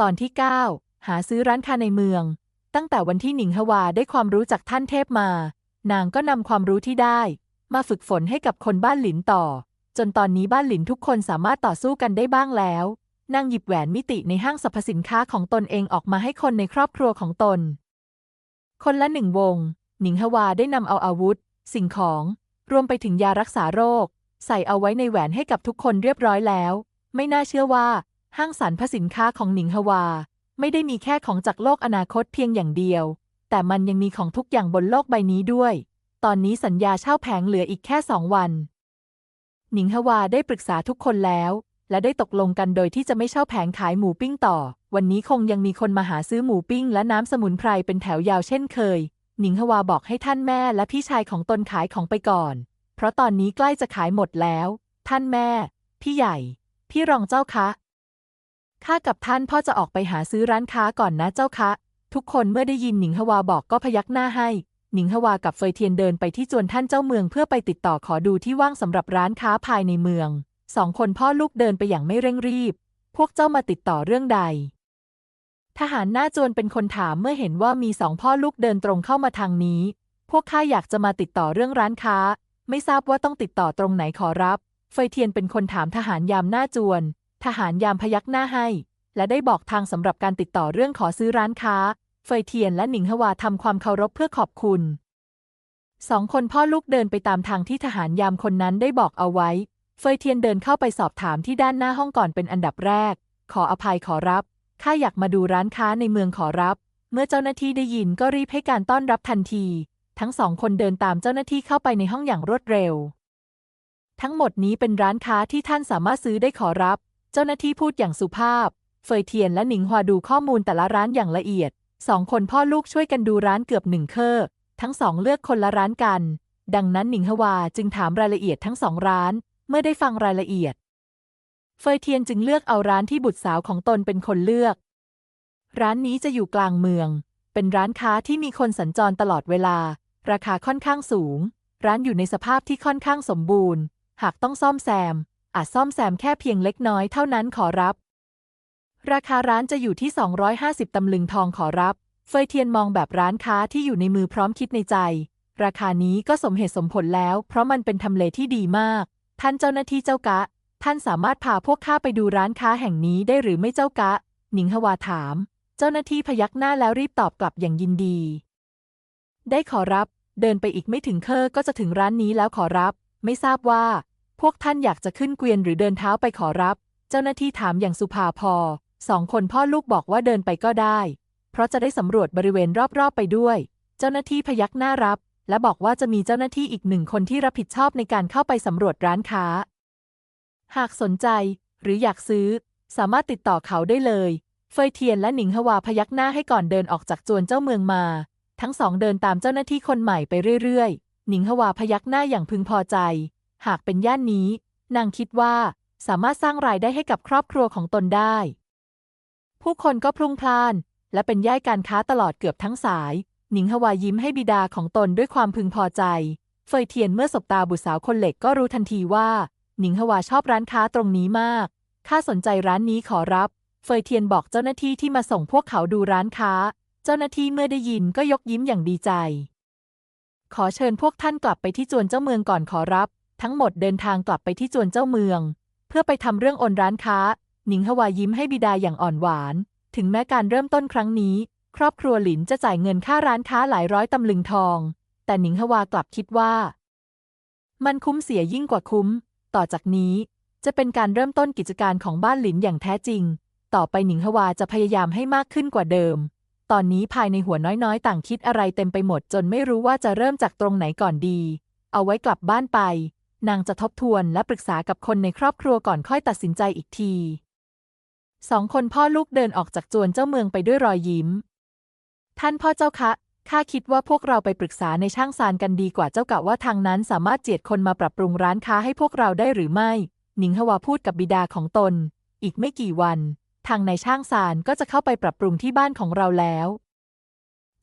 ตอนที่ 9 หาซื้อร้านค้าในเมือง ตั้งแต่วันที่หนิงฮวาได้ความรู้จากท่านเทพมา นางก็นำความรู้ที่ได้ มาฝึกฝนให้กับคนบ้านหลินต่อ จนตอนนี้บ้านหลินทุกคนสามารถต่อสู้กันได้บ้างแล้ว นางหยิบแหวนมิติในห้างสรรพสินค้าของตนเองออกมาให้คนในครอบครัวของตน คนละหนึ่งวง หนิงฮวาได้นำเอาอาวุธ สิ่งของ รวมไปถึงยารักษาโรค ใส่เอาไว้ในแหวนให้กับทุกคนเรียบร้อยแล้ว ไม่น่าเชื่อว่า ห้างสรรพสินค้าของหนิงฮวา ไม่ได้มีแค่ของจากโลกอนาคตเพียงอย่างเดียว แต่มันยังมีของทุกอย่างบนโลกใบนี้ด้วย ตอนนี้สัญญาเช่าแผงเหลืออีกแค่สองวัน หนิงฮวาได้ปรึกษาทุกคนแล้ว และได้ตกลงกันโดยที่จะไม่เช่าแผงขายหมูปิ้งต่อ วันนี้คงยังมีคนมาหาซื้อหมูปิ้ง และน้ำสมุนไพรเป็นแถวยาวเช่นเคย หนิงฮวาบอกให้ท่านแม่และพี่ชายของตนขายของไปก่อน เพราะตอนนี้ใกล้จะขายหมดแล้ว ท่านแม่ พี่ใหญ่ พี่รองเจ้าคะ ข้ากับท่านพ่อจะออกไปหาซื้อร้านค้าก่อนนะเจ้าคะ ทุกคนเมื่อได้ยินหนิงฮวาบอกก็พยักหน้าให้ หนิงฮวากับเฟยเทียนเดินไปที่จวนท่านเจ้าเมืองเพื่อไปติดต่อขอดูที่ว่างสำหรับร้านค้าภายในเมือง สองคนพ่อลูกเดินไปอย่างไม่เร่งรีบ พวกเจ้ามาติดต่อเรื่องใด ทหารหน้าจวนเป็นคนถามเมื่อเห็นว่ามีสองพ่อลูกเดินตรงเข้ามาทางนี้ พวกข้าอยากจะมาติดต่อเรื่องร้านค้า ไม่ทราบว่าต้องติดต่อตรงไหนขอรับ เฟยเทียนเป็นคนถามทหารยามหน้าจวน ทหารยามพยักหน้าให้ และได้บอกทางสำหรับการติดต่อเรื่องขอซื้อร้านค้า เฟยเทียนและหนิงฮวาทำความเคารพเพื่อขอบคุณสองคนพ่อลูกเดินไปตามทางที่ทหารยามคนนั้นได้บอกเอาไว้ เฟยเทียนเดินเข้าไปสอบถามที่ด้านหน้าห้องก่อนเป็นอันดับแรก ขออภัยขอรับ ข้าอยากมาดูร้านค้าในเมืองขอรับ เมื่อเจ้าหน้าที่ได้ยินก็รีบให้การต้อนรับทันที ทั้งสองคนเดินตามเจ้าหน้าที่เข้าไปในห้องอย่างรวดเร็ว ทั้งหมดนี้เป็นร้านค้าที่ท่านสามารถซื้อได้ขอรับ เจ้าหน้าที่พูดอย่างสุภาพ เฟยเทียนและหนิงฮวาดูข้อมูลแต่ละร้านอย่างละเอียด สองคนพ่อลูกช่วยกันดูร้านเกือบหนึ่งเคอทั้งสองเลือกคนละร้านกัน ดังนั้นหนิงฮวาจึงถามรายละเอียดทั้งสองร้าน เมื่อได้ฟังรายละเอียด เฟยเทียนจึงเลือกเอาร้านที่บุตรสาวของตนเป็นคนเลือก ร้านนี้จะอยู่กลางเมือง เป็นร้านค้าที่มีคนสัญจรตลอดเวลา ราคาค่อนข้างสูง ร้านอยู่ในสภาพที่ค่อนข้างสมบูรณ์ หากต้องซ่อมแซม อาจซ่อมแซมแค่เพียงเล็กน้อยเท่านั้นขอรับ ราคาร้านจะอยู่ที่ 250 ตำลึงทองขอรับ เฟยเทียนมองแบบร้านค้าที่อยู่ในมือพร้อมคิดในใจ ราคานี้ก็สมเหตุสมผลแล้ว เพราะมันเป็นทำเลที่ดีมาก ท่านเจ้าหน้าที่เจ้ากะ ท่านสามารถพาพวกข้าไปดูร้านค้าแห่งนี้ได้หรือไม่เจ้ากะ หนิงฮวาถาม เจ้าหน้าที่พยักหน้าแล้วรีบตอบกลับอย่างยินดี ได้ขอรับ เดินไปอีกไม่ถึงเคอก็จะถึงร้านนี้แล้วขอรับ ไม่ทราบว่า วกท่านอยากจะขึ้นเกวียนหรือเดินเท้าไปขอรับ เจ้าหน้าที่ถามอย่างสุภาพอสองคนพ่อลูกบอกว่าเดินไปก็ได้ เพราะจะได้สำรวจบริเวณรอบๆไปด้วย เจ้าหน้าที่พยักหน้ารับ และบอกว่าจะมีเจ้าหน้าที่อีกหนึ่งคนที่รับผิดชอบในการเข้าไปสำรวจร้านค้า หากสนใจ หรืออยากซื้อ สามารถติดต่อเขาได้เลย เฟยเทียนและหนิงฮวาพยักหน้าให้ก่อนเดินออกจากจวนเจ้าเมืองมา ทั้งสองเดินตามเจ้าหน้าที่คนใหม่ไปเรื่อยๆ หนิงฮวาพยักหน้าอย่างพึงพอใจ หากเป็นย่านนี้ นางคิดว่าสามารถสร้างรายได้ให้กับครอบครัวของตนได้ ผู้คนก็พลุ่งพล่าน และเป็นย่ายการค้าตลอดเกือบทั้งสาย หนิงฮวายิ้มให้บิดาของตนด้วยความพึงพอใจ เฟยเทียนเมื่อสบตาบุตรสาวคนเหล็กก็รู้ทันทีว่า หนิงฮวาชอบร้านค้าตรงนี้มาก ข้าสนใจร้านนี้ขอรับ เฟยเทียนบอกเจ้าหน้าที่ที่มาส่งพวกเขาดูร้านค้า เจ้าหน้าที่เมื่อได้ยินก็ยกยิ้มอย่างดีใจ ขอเชิญพวกท่านกลับไปที่จวนเจ้าเมืองก่อนขอรับ ทั้งหมดเดินทางกลับไปที่จวนเจ้าเมือง เพื่อไปทำเรื่องโอนร้านค้า หนิงฮวายิ้มให้บิดาอย่างอ่อนหวาน ถึงแม้การเริ่มต้นครั้งนี้ ครอบครัวหลินจะจ่ายเงินค่าร้านค้าหลายร้อยตำลึงทอง แต่หนิงฮวากลับคิดว่า มันคุ้มเสียยิ่งกว่าคุ้ม ต่อจากนี้ จะเป็นการเริ่มต้นกิจการของบ้านหลินอย่างแท้จริง ต่อไปหนิงฮวาจะพยายามให้มากขึ้นกว่าเดิม ตอนนี้ภายในหัวน้อยๆ ต่างคิดอะไรเต็มไปหมดจนไม่รู้ว่าจะเริ่มจากตรงไหนก่อนดี เอาไว้กลับบ้านไป นางจะทบทวนและปรึกษากับคนในครอบครัวก่อนค่อยตัดสินใจอีกทีสองคนพ่อลูกเดินออกจากจวนเจ้าเมืองไปด้วยรอยยิ้ม ท่านพ่อเจ้าคะ ข้าคิดว่าพวกเราไปปรึกษาในช่างซานกันดีกว่าเจ้ากะว่าทางนั้นสามารถเจียดคนมาปรับปรุงร้านค้าให้พวกเราได้หรือไม่ หนิงฮวาพูดกับบิดาของตน อีกไม่กี่วัน ทางในช่างซานก็จะเข้าไปปรับปรุงที่บ้านของเราแล้ว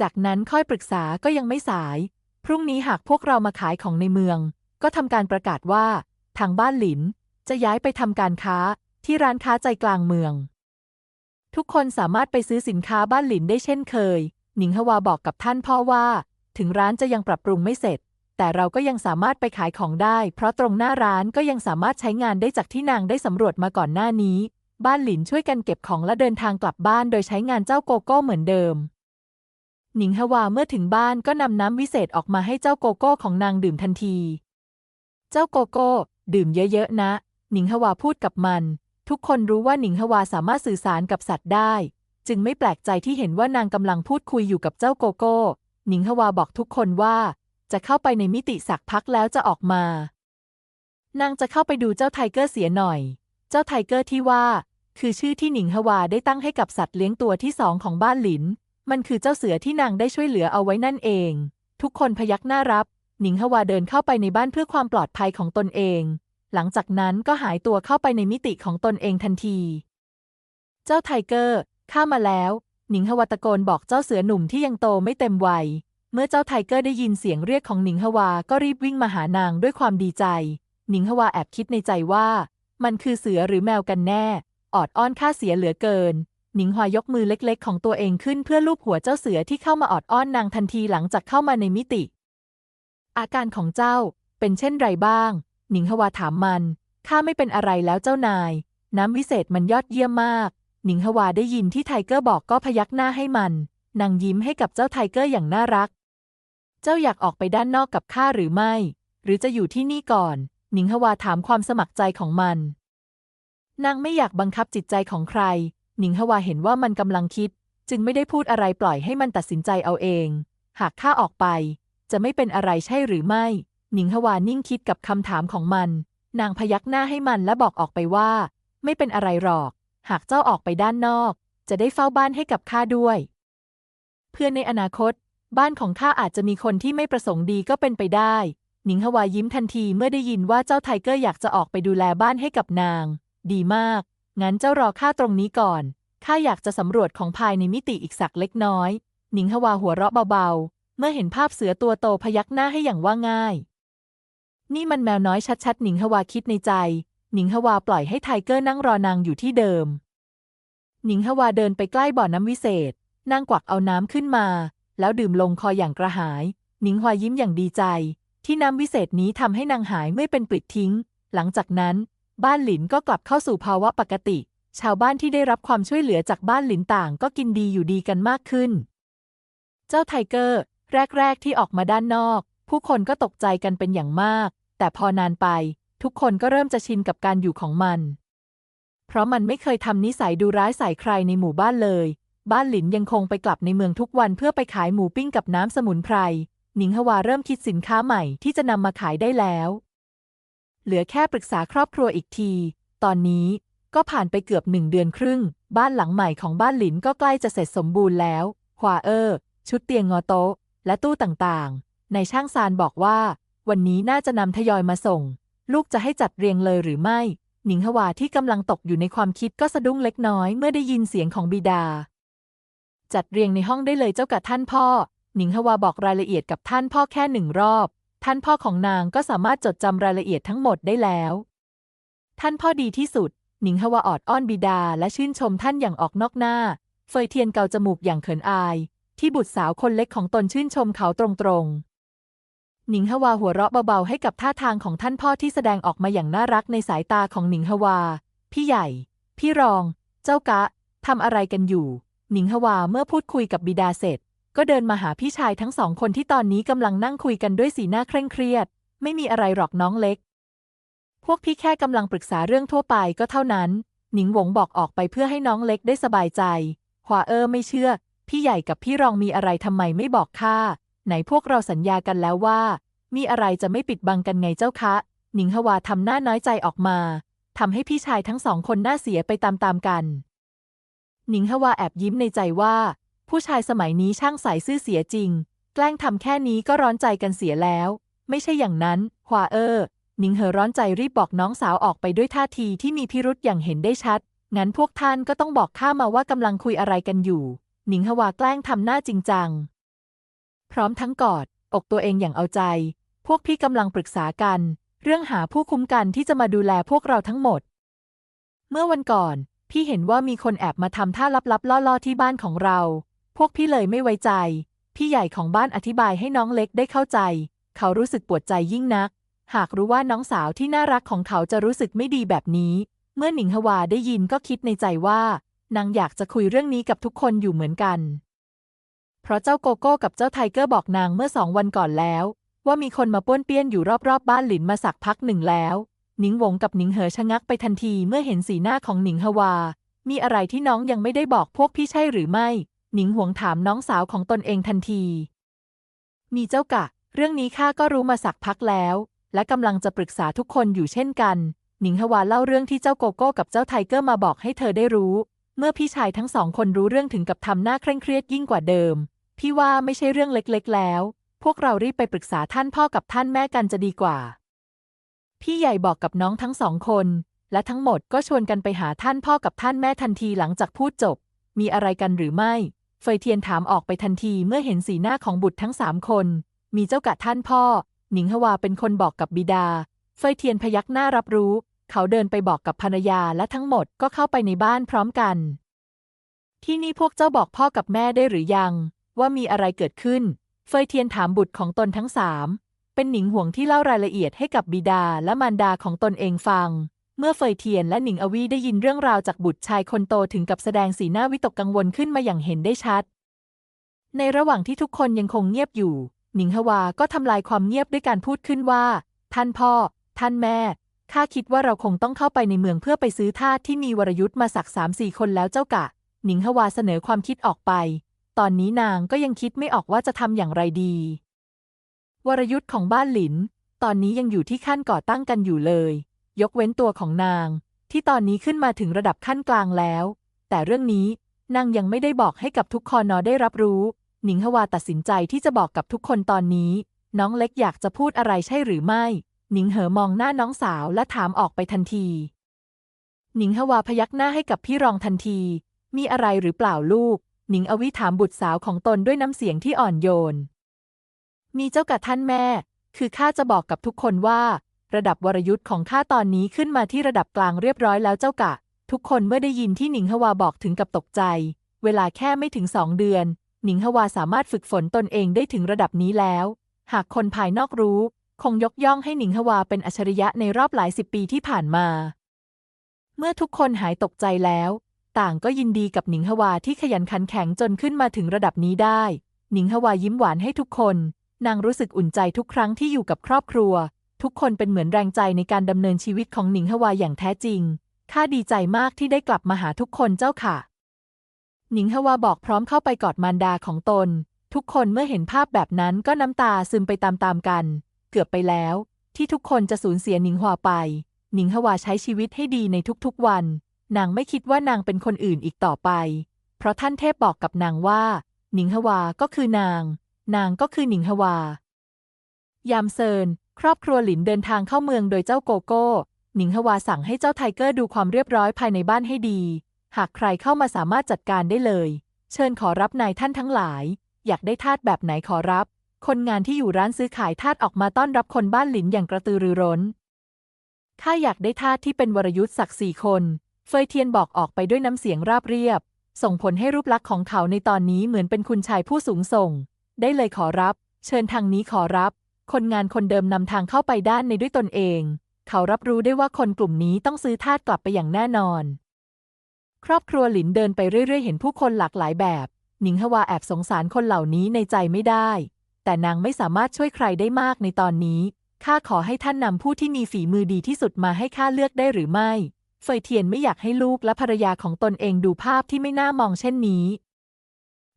จากนั้นค่อยปรึกษาก็ยังไม่สาย พรุ่งนี้หากพวกเรามาขายของในเมือง ก็ทำการประกาศว่า ทางบ้านหลิน จะย้ายไปทำการค้าที่ร้านค้าใจกลางเมือง ทุกคนสามารถไปซื้อสินค้าบ้านหลินได้เช่นเคย หนิงฮวาบอกกับท่านพ่อว่า ถึงร้านจะยังปรับปรุงไม่เสร็จ แต่เราก็ยังสามารถไปขายของได้ เพราะตรงหน้าร้านก็ยังสามารถใช้งานได้จากที่นางได้สำรวจมาก่อนหน้านี้ บ้านหลินช่วยกันเก็บของและเดินทางกลับบ้าน โดยใช้งานเจ้าโกโก้เหมือนเดิมหนิงฮวาเมื่อถึงบ้านก็นำน้ำวิเศษออกมาให้เจ้าโกโก้ของนางดื่มทันที เจ้าโกโก้ ดื่มเยอะๆนะ หนิงฮวาพูดกับมัน ทุกคนรู้ว่าหนิงฮวาสามารถสื่อสารกับสัตว์ได้ จึงไม่แปลกใจที่เห็นว่านางกำลังพูดคุยอยู่กับเจ้าโกโก้ หนิงฮวาบอกทุกคนว่า จะเข้าไปในมิติสักพักแล้วจะออกมา นางจะเข้าไปดูเจ้าไทเกอร์เสียหน่อย เจ้าไทเกอร์ที่ว่า คือชื่อที่หนิงฮวาได้ตั้งให้กับสัตว์เลี้ยงตัวที่สองของบ้านหลิน มันคือเจ้าเสือที่นางได้ช่วยเหลือเอาไว้นั่นเอง ทุกคนพยักหน้ารับ หนิงฮวาเดินเข้าไปในบ้านเพื่อความปลอดภัยของตนเอง หลังจากนั้นก็หายตัวเข้าไปในมิติของตนเองทันที เจ้าไทเกอร์ข้ามาแล้ว หนิงฮวาตะโกนบอกเจ้าเสือหนุ่มที่ยังโตไม่เต็มวัย เมื่อเจ้าไทเกอร์ได้ยินเสียงเรียกของหนิงฮวา ก็รีบวิ่งมาหานางด้วยความดีใจ หนิงฮวาแอบคิดในใจว่า มันคือเสือหรือแมวกันแน่ ออดอ้อนข้าเสียเหลือเกินหนิงฮวายกมือเล็กๆ ของตัวเองขึ้นเพื่อลูบหัวเจ้าเสือที่เข้ามาออดอ้อนนางทันทีหลังจากเข้ามาในมิติ อาการของเจ้าเป็นเช่นไรบ้าง หนิงฮวาถามมัน ข้าไม่เป็นอะไรแล้วเจ้านาย น้ำวิเศษมันยอดเยี่ยมมาก หนิงฮวาได้ยินที่ไทเกอร์บอกก็พยักหน้าให้มัน นางยิ้มให้กับเจ้าไทเกอร์อย่างน่ารัก เจ้าอยากออกไปด้านนอกกับข้าหรือไม่ หรือจะอยู่ที่นี่ก่อน หนิงฮวาถามความสมัครใจของมัน นางไม่อยากบังคับจิตใจของใคร หนิงฮวาเห็นว่ามันกำลังคิด จึงไม่ได้พูดอะไรปล่อยให้มันตัดสินใจเอาเอง หากข้าออกไป จะไม่เป็นอะไรใช่หรือไม่ หนิงฮวานิ่งคิดกับคำถามของมัน นางพยักหน้าให้มันและบอกออกไปว่า ไม่เป็นอะไรหรอก หากเจ้าออกไปด้านนอก จะได้เฝ้าบ้านให้กับข้าด้วย เพื่อในอนาคต บ้านของข้าอาจจะมีคนที่ไม่ประสงค์ดีก็เป็นไปได้ หนิงฮวายิ้มทันทีเมื่อได้ยินว่าเจ้าไทเกอร์อยากจะออกไปดูแลบ้านให้กับนาง ดีมาก งั้นเจ้ารอข้าตรงนี้ก่อนข้าอยากจะสำรวจของภายในมิติอีกสักเล็กน้อย หนิงฮวาหัวเราะเบาๆ เมื่อเห็นภาพเสือตัวโตพยักหน้าให้อย่างว่าง่าย นี่มันแมวน้อยชัดๆ หนิงฮวาคิดในใจ หนิงฮวาปล่อยให้ไทเกอร์นั่งรอนางอยู่ที่เดิม หนิงฮวาเดินไปใกล้บ่อน้ำวิเศษ นางกวักเอาน้ำขึ้นมา แล้วดื่มลงคออย่างกระหาย หนิงฮวายิ้มอย่างดีใจ ที่น้ำวิเศษนี้ทำให้นางหายไม่เป็นปลิดทิ้ง หลังจากนั้น บ้านหลินก็กลับเข้าสู่ภาวะปกติ ชาวบ้านที่ได้รับความช่วยเหลือจากบ้านหลินต่างก็กินดีอยู่ดีกันมากขึ้น เจ้าไทเกอร์ แรก ๆ ที่ออกมาด้านนอก ผู้คนก็ตกใจกันเป็นอย่างมาก แต่พอนานไป ทุกคนก็เริ่มจะชินกับการอยู่ของมัน เพราะมันไม่เคยทำนิสัยดูร้ายใส่ใครในหมู่บ้านเลย บ้านหลินยังคงไปกลับในเมืองทุกวันเพื่อไปขายหมูปิ้งกับน้ำสมุนไพรหนิงฮวาเริ่มคิดสินค้าใหม่ที่จะนำมาขายได้แล้ว เหลือแค่ปรึกษาครอบครัวอีกที ตอนนี้ก็ผ่านไปเกือบหนึ่งเดือนครึ่ง บ้านหลังใหม่ของบ้านหลินก็ใกล้จะเสร็จสมบูรณ์แล้วฮวาเออร์ ชุดเตียงงอโต๊ะ และตู้ต่างๆ ในช่างซานบอกว่า วันนี้น่าจะนำทยอยมาส่ง ลูกจะให้จัดเรียงเลยหรือไม่ หนิงฮวาที่กำลังตกอยู่ในความคิดก็สะดุ้งเล็กน้อยเมื่อได้ยินเสียงของบิดา จัดเรียงในห้องได้เลยเจ้ากับท่านพ่อ หนิงฮวาบอกรายละเอียดกับท่านพ่อแค่หนึ่งรอบ ท่านพ่อของนางก็สามารถจดจำรายละเอียดทั้งหมดได้แล้ว ท่านพ่อดีที่สุด หนิงฮวาออดอ้อนบิดาและชื่นชมท่านอย่างออกนอกหน้า เฟยเทียนเกาจมูกอย่างเขินอาย ที่บุตรสาวคนเล็กของตนชื่นชมเขาตรงๆ หนิงฮวาหัวเราะเบาๆให้กับท่าทางของท่านพ่อที่แสดงออกมาอย่างน่ารักในสายตาของหนิงฮวา พี่ใหญ่ พี่รอง เจ้ากะทำอะไรกันอยู่ หนิงฮวาเมื่อพูดคุยกับบิดาเสร็จ ก็เดินมาหาพี่ชายทั้งสองคนที่ตอนนี้กำลังนั่งคุยกันด้วยสีหน้าเคร่งเครียด ไม่มีอะไรหรอกน้องเล็ก พวกพี่แค่กำลังปรึกษาเรื่องทั่วไปก็เท่านั้น หนิงหวงบอกออกไปเพื่อให้น้องเล็กได้สบายใจฮวาเออไม่เชื่อ พี่ใหญ่กับพี่รองมีอะไรทำไมไม่บอกข้าไหนพวกเราสัญญากันแล้วว่า มีอะไรจะไม่ปิดบังกันไงเจ้าคะ หนิงฮวาทำหน้าน้อยใจออกมาทำให้พี่ชายทั้งสองคนหน้าเสียไปตามๆกัน หนิงฮวาแอบยิ้มในใจว่า ผู้ชายสมัยนี้ช่างใส่ซื่อเสียจริง แกล้งทำแค่นี้ก็ร้อนใจกันเสียแล้ว ไม่ใช่อย่างนั้นฮวาเออร์หนิงเหอร้อนใจรีบบอกน้องสาวออกไปด้วยท่าทีที่มีพิรุษอย่างเห็นได้ชัด งั้นพวกท่านก็ต้องบอกข้ามาว่ากำลังคุยอะไรกันอยู่ หนิงฮวาแกล้งทำหน้าจริงจัง พร้อมทั้งกอด อกตัวเองอย่างเอาใจ พวกพี่กำลังปรึกษากัน เรื่องหาผู้คุ้มกันที่จะมาดูแลพวกเราทั้งหมด เมื่อวันก่อน พี่เห็นว่ามีคนแอบมาทำท่าลับๆล่อๆที่บ้านของเรา พวกพี่เลยไม่ไว้ใจ พี่ใหญ่ของบ้านอธิบายให้น้องเล็กได้เข้าใจ เขารู้สึกปวดใจยิ่งนัก หากรู้ว่าน้องสาวที่น่ารักของเขาจะรู้สึกไม่ดีแบบนี้ เมื่อหนิงฮวาได้ยินก็คิดในใจว่า นางอยากจะคุยเรื่องนี้กับทุกคนอยู่เหมือนกัน เพราะเจ้าโกโก้กับเจ้าไทเกอร์บอกนางเมื่อสองวันก่อนแล้ว ว่ามีคนมาป้วนเปี้ยนอยู่รอบๆบบ้านหลินมาสักพักหนึ่งแล้ว หนิงหวงกับหนิงเหอชะงักไปทันทีเมื่อเห็นสีหน้าของหนิงฮวา มีอะไรที่น้องยังไม่ได้บอกพวกพี่ใช่หรือไม่ หนิงหวงถามน้องสาวของตนเองทันที มีเจ้ากะ เรื่องนี้ข้าก็รู้มาสักพักแล้ว และกำลังจะปรึกษาทุกคนอยู่เช่นกันหนิงฮวาเล่าเรื่องที่เจ้าโกโก้กับเจ้าไทเกอร์มาบอกให้เธอได้รู้ เมื่อพี่ชายทั้งสองคนรู้เรื่องถึงกับทำหน้าเคร่งเครียดยิ่งกว่าเดิม พี่ว่าไม่ใช่เรื่องเล็กๆแล้ว พวกเรารีบไปปรึกษาท่านพ่อกับท่านแม่กันจะดีกว่า พี่ใหญ่บอกกับน้องทั้งสองคน และทั้งหมดก็ชวนกันไปหาท่านพ่อกับท่านแม่ทันทีหลังจากพูดจบ มีอะไรกันหรือไม่ เฟยเทียนถามออกไปทันทีเมื่อเห็นสีหน้าของบุตรทั้งสามคน มีเจ้ากะท่านพ่อ หนิงฮวาเป็นคนบอกกับบิดา เฟยเทียนพยักหน้ารับรู้ เขาเดินไปบอกกับภรรยาและทั้งหมดก็เข้าไปในบ้านพร้อมกัน ที่นี่พวกเจ้าบอกพ่อกับแม่ได้หรือยัง ว่ามีอะไรเกิดขึ้น เฟยเทียนถามบุตรของตนทั้งสามเป็นหนิงห่วงที่เล่ารายละเอียดให้กับบิดาและมารดาของตนเองฟัง เมื่อเฟยเทียนและหนิงอวีได้ยินเรื่องราวจากบุตรชายคนโตถึงกับแสดงสีหน้าวิตกกังวลขึ้นมาอย่างเห็นได้ชัด ในระหว่างที่ทุกคนยังคงเงียบอยู่ หนิงฮวาก็ทำลายความเงียบด้วยการพูดขึ้นว่า ท่านพ่อ ท่านแม่ ข้าคิดว่าเราคงต้องเข้าไปในเมืองเพื่อไปซื้อทาสที่มีวรยุทธ์มาสักสามสี่คนแล้วเจ้ากะ หนิงฮวาเสนอความคิดออกไป ตอนนี้นางก็ยังคิดไม่ออกว่าจะทำอย่างไรดี วรยุทธ์ของบ้านหลิน ตอนนี้ยังอยู่ที่ขั้นก่อตั้งกันอยู่เลย ยกเว้นตัวของนาง ที่ตอนนี้ขึ้นมาถึงระดับขั้นกลางแล้ว แต่เรื่องนี้นางยังไม่ได้บอกให้กับทุกคนอได้รับรู้ หนิงฮวาตัดสินใจที่จะบอกกับทุกคนตอนนี้ น้องเล็กอยากจะพูดอะไรใช่หรือไม่ หนิงเหอมองหน้าน้องสาวและถามออกไปทันที หนิงฮวาพยักหน้าให้กับพี่รองทันที มีอะไรหรือเปล่าลูก หนิงอวิถามบุตรสาวของตนด้วยน้ำเสียงที่อ่อนโยน มีเจ้ากับท่านแม่ คือข้าจะบอกกับทุกคนว่า ระดับวรยุทธ์ของข้าตอนนี้ขึ้นมาที่ระดับกลางเรียบร้อยแล้วเจ้ากะ ทุกคนเมื่อได้ยินที่หนิงฮวาบอกถึงกับตกใจ เวลาแค่ไม่ถึงสองเดือน หนิงฮวาสามารถฝึกฝนตนเองได้ถึงระดับนี้แล้ว หากคนภายนอกรู้ คงยกย่องให้หนิงฮวาเป็นอัจฉริยะในรอบหลายสิบปีที่ผ่านมา เมื่อทุกคนหายตกใจแล้ว ต่างก็ยินดีกับหนิงฮวาที่ขยันขันแข็งจนขึ้นมาถึงระดับนี้ได้ หนิงฮวายิ้มหวานให้ทุกคน นางรู้สึกอุ่นใจทุกครั้งที่อยู่กับครอบครัว ทุกคนเป็นเหมือนแรงใจในการดำเนินชีวิตของหนิงฮวาอย่างแท้จริง ข้าดีใจมากที่ได้กลับมาหาทุกคนเจ้าค่ะ หนิงฮวาบอกพร้อมเข้าไปกอดมารดาของตน ทุกคนเมื่อเห็นภาพแบบนั้นก็น้ำตาซึมไปตามๆกัน เกือบไปแล้ว ที่ทุกคนจะสูญเสียหนิงฮวาไป หนิงฮวาใช้ชีวิตให้ดีในทุกๆวัน นางไม่คิดว่านางเป็นคนอื่นอีกต่อไป เพราะท่านเทพบอกกับนางว่า หนิงฮวาก็คือนาง นางก็คือหนิงฮวายามเซิน ครอบครัวหลินเดินทางเข้าเมืองโดยเจ้าโกโก้ หนิงฮวาสั่งให้เจ้าไทเกอร์ดูความเรียบร้อยภายในบ้านให้ดี หากใครเข้ามาสามารถจัดการได้เลย เชิญขอรับนายท่านทั้งหลาย อยากได้ทาสแบบไหนขอรับ คนงานที่อยู่ร้านซื้อขายทาสออกมาต้อนรับคนบ้านหลินอย่างกระตือรือร้น ข้าอยากได้ทาสที่เป็นวรยุทธ์สักสี่คน เฟยเทียนบอกออกไปด้วยน้ำเสียงราบเรียบ ส่งผลให้รูปลักษณ์ของเขาในตอนนี้เหมือนเป็นคุณชายผู้สูงส่ง ได้เลยขอรับ เชิญทางนี้ขอรับ คนงานคนเดิมนำทางเข้าไปด้านในด้วยตนเอง เขารับรู้ได้ว่าคนกลุ่มนี้ต้องซื้อทาสกลับไปอย่างแน่นอน ครอบครัวหลินเดินไปเรื่อยๆ เห็นผู้คนหลากหลายแบบ หนิงฮวาแอบสงสารคนเหล่านี้ในใจไม่ได้ แต่นางไม่สามารถช่วยใครได้มากในตอนนี้ ข้าขอให้ท่านนำผู้ที่มีฝีมือดีที่สุดมาให้ข้าเลือกได้หรือไม่ เฟยเทียนไม่อยากให้ลูกและภรรยาของตนเองดูภาพที่ไม่น่ามองเช่นนี้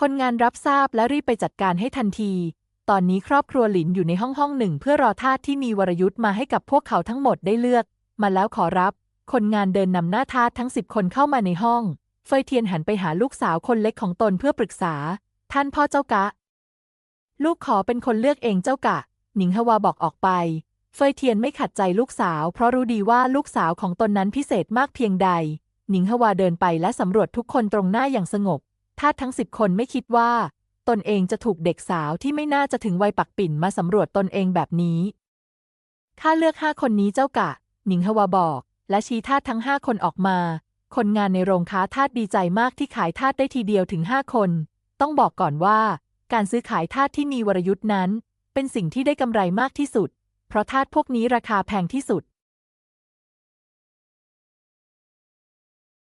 คนงานรับทราบและรีบไปจัดการให้ทันที ตอนนี้ครอบครัวหลินอยู่ในห้องห้องหนึ่ง เพื่อรอทาสที่มีวรยุทธ์มาให้กับพวกเขาทั้งหมดได้เลือก มาแล้วขอรับ คนงานเดินนำหน้าทาสทั้งสิบคนเข้ามาในห้อง เฟยเทียนหันไปหาลูกสาวคนเล็กของตนเพื่อปรึกษา ท่านพ่อเจ้ากะ ลูกขอเป็นคนเลือกเองเจ้ากะ หนิงฮวาบอกออกไป เฟยเทียนไม่ขัดใจลูกสาว เพราะรู้ดีว่าลูกสาวของตนนั้นพิเศษมากเพียงใด หนิงฮวาเดินไปและสำรวจทุกคนตรงหน้าอย่างสงบทาทั้งสิบคนไม่คิดว่า ตนเองจะถูกเด็กสาวที่ไม่น่าจะถึงวัยปักปิ่นมาสำรวจตนเองแบบนี้ ข้าเลือกห้าคนนี้เจ้ากะ หนิงฮวาบอก และชี้ทาทั้งห้าคนออกมา คนงานในโรงค้าทาสดีใจมากที่ขายทาสได้ทีเดียวถึงห้าคน ต้องบอกก่อนว่า การซื้อขายทาสที่มีวรยุทธ์นั้น เป็นสิ่งที่ได้กำไรมากที่สุด เพราะทาสพวกนี้ราคาแพงที่สุด